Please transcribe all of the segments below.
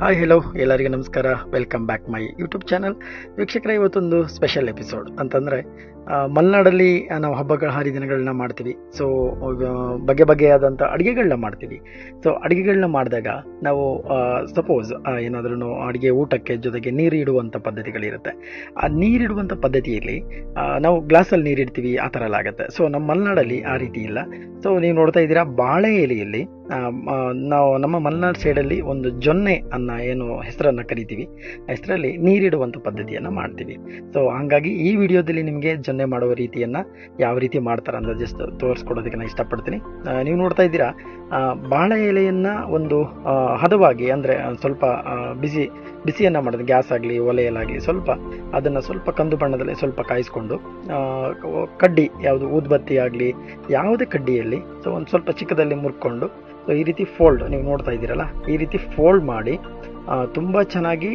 Hi hello ಎಲ್ಲರಿಗೂ ನಮಸ್ಕಾರ. Welcome back my YouTube channel ವೀಕ್ಷಕರ, ಇವತ್ತೊಂದು ಸ್ಪೆಷಲ್ ಎಪಿಸೋಡ್ ಅಂತಂದರೆ ಮಲೆನಾಡಲ್ಲಿ ನಾವು ಹಬ್ಬಗಳ, ಹರಿದಿನಗಳನ್ನ ಮಾಡ್ತೀವಿ. ಸೊ ಬಗೆ ಬಗೆಯಾದಂಥ ಅಡುಗೆಗಳನ್ನ ಮಾಡ್ತೀವಿ. ಸೊ ಅಡುಗೆಗಳನ್ನ ಮಾಡಿದಾಗ ನಾವು ಸಪೋಸ್ ಏನಾದ್ರೂ ಅಡುಗೆ ಊಟಕ್ಕೆ ಜೊತೆಗೆ ನೀರು ಇಡುವಂಥ ಪದ್ಧತಿಗಳಿರುತ್ತೆ. ಆ ನೀರಿಡುವಂಥ ಪದ್ಧತಿಯಲ್ಲಿ ನಾವು ಗ್ಲಾಸಲ್ಲಿ ನೀರಿಡ್ತೀವಿ ಆ ಥರ ಎಲ್ಲ ಆಗುತ್ತೆ. ಸೊ ನಮ್ಮ ಮಲೆನಾಡಲ್ಲಿ ಆ ರೀತಿ ಇಲ್ಲ. ಸೊ ನೀವು ನೋಡ್ತಾ ಇದ್ದೀರಾ, ಬಾಳೆ ಎಲೆಯಲ್ಲಿ ನಾವು ನಮ್ಮ ಮಲೆನಾಡು ಸೈಡಲ್ಲಿ ಒಂದು ಜೊನ್ನೆ ಅನ್ನ ಏನು ಹೆಸರನ್ನು ಕರಿತೀವಿ. ಹೆಸರಲ್ಲಿ ನೀರಿಡುವಂಥ ಪದ್ಧತಿಯನ್ನು ಮಾಡ್ತೀವಿ. ಸೊ ಹಾಗಾಗಿ ಈ ವಿಡಿಯೋದಲ್ಲಿ ನಿಮಗೆ ಜೊನ್ನೆ ಮಾಡುವ ರೀತಿಯನ್ನು ಯಾವ ರೀತಿ ಮಾಡ್ತಾರೆ ಅಂತ ಜಸ್ಟ್ ತೋರಿಸ್ಕೊಡೋದಕ್ಕೆ ನಾನು ಇಷ್ಟಪಡ್ತೀನಿ. ನೀವು ನೋಡ್ತಾ ಇದ್ದೀರಾ ಬಾಳೆ ಎಲೆಯನ್ನು ಒಂದು ಹದವಾಗಿ ಅಂದರೆ ಸ್ವಲ್ಪ ಬಿಸಿ ಬಿಸಿಯನ್ನ ಮಾಡೋದು, ಗ್ಯಾಸ್ ಆಗಲಿ, ಒಲೆಯಲ್ಲಾಗಲಿ, ಸ್ವಲ್ಪ ಅದನ್ನು ಸ್ವಲ್ಪ ಕಂದು ಬಣ್ಣದಲ್ಲಿ ಸ್ವಲ್ಪ ಕಾಯಿಸ್ಕೊಂಡು ಕಡ್ಡಿ ಯಾವುದು, ಊದ್ಬತ್ತಿ ಆಗಲಿ, ಯಾವುದೇ ಕಡ್ಡಿಯಲ್ಲಿ ಸೊ ಒಂದು ಸ್ವಲ್ಪ ಚಿಕ್ಕದಲ್ಲಿ ಮುರ್ಕೊಂಡು ಸೊ ಈ ರೀತಿ ಫೋಲ್ಡ್ ನೀವು ನೋಡ್ತಾ ಇದ್ದೀರಲ್ಲ, ಈ ರೀತಿ ಫೋಲ್ಡ್ ಮಾಡಿ ತುಂಬ ಚೆನ್ನಾಗಿ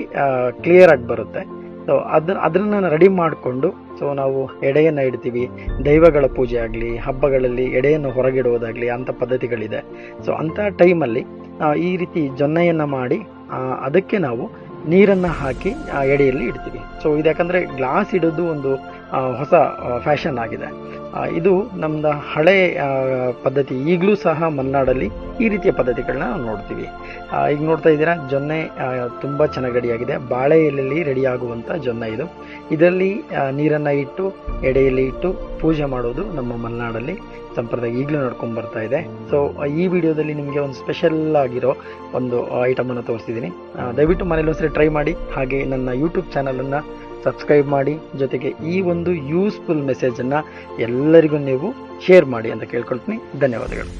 ಕ್ಲಿಯರ್ ಆಗಿ ಬರುತ್ತೆ. ಸೊ ಅದನ್ನ ಅದನ್ನು ರೆಡಿ ಮಾಡಿಕೊಂಡು ಸೊ ನಾವು ಎಡೆಯನ್ನು ಇಡ್ತೀವಿ. ದೈವಗಳ ಪೂಜೆ ಆಗಲಿ, ಹಬ್ಬಗಳಲ್ಲಿ ಎಡೆಯನ್ನು ಹೊರಗಿಡುವುದಾಗಲಿ ಅಂಥ ಪದ್ಧತಿಗಳಿದೆ. ಸೊ ಅಂಥ ಟೈಮಲ್ಲಿ ಈ ರೀತಿ ಜೊನ್ನೆಯನ್ನು ಮಾಡಿ ಅದಕ್ಕೆ ನಾವು ನೀರನ್ನು ಹಾಕಿ ಆ, ಎಡೆಯಲ್ಲಿ ಇಡ್ತೀವಿ. ಸೊ ಇದು ಯಾಕಂದರೆ ಗ್ಲಾಸ್ ಇಡೋದು ಒಂದು ಹೊಸ ಫ್ಯಾಷನ್ ಆಗಿದೆ. ಇದು ನಮ್ದು ಹಳೆ ಪದ್ಧತಿ. ಈಗಲೂ ಸಹ ಮಲೆನಾಡಲ್ಲಿ ಈ ರೀತಿಯ ಪದ್ಧತಿಗಳನ್ನ ನಾವು ನೋಡ್ತೀವಿ. ಈಗ ನೋಡ್ತಾ ಇದ್ದೀರಾ, ಜೊನ್ನೆ ತುಂಬ ಚೆನ್ನಾಗಿ ರೆಡಿಯಾಗಿದೆ ಬಾಳೆ ಎಲೆಯಲ್ಲಿ ರೆಡಿಯಾಗುವಂಥ ಜೊನ್ನೆ ಇದು. ಇದರಲ್ಲಿ ನೀರನ್ನು ನೀರನ್ನ ಇಟ್ಟು, ಎಡೆಯಲ್ಲಿ ಇಟ್ಟು ಪೂಜೆ ಮಾಡೋದು ನಮ್ಮ ಮಲೆನಾಡಲ್ಲಿ ಸಂಪ್ರದಾಯ ಈಗಲೂ ನಡ್ಕೊಂಡು ಬರ್ತಾ ಇದೆ. ಸೊ ಈ ವಿಡಿಯೋದಲ್ಲಿ ನಿಮಗೆ ಒಂದು ಸ್ಪೆಷಲ್ ಆಗಿರೋ ಒಂದು ಐಟಮನ್ನು ತೋರಿಸಿದ್ದೀನಿ ದಯವಿಟ್ಟು ಮನೇಲಿ ಒಂದ್ಸರಿ ಟ್ರೈ ಮಾಡಿ. ಹಾಗೆ ನನ್ನ ಯೂಟ್ಯೂಬ್ ಚಾನಲನ್ನು ಸಬ್ಸ್ಕ್ರೈಬ್ ಮಾಡಿ ಜೊತೆಗೆ ಈ ಒಂದು ಯೂಸ್ಫುಲ್ ಮೆಸೇಜನ್ನು ಎಲ್ಲರಿಗೂ ನೀವು ಶೇರ್ ಮಾಡಿ ಅಂತ ಕೇಳ್ಕೊಳ್ತೀನಿ. ಧನ್ಯವಾದಗಳು.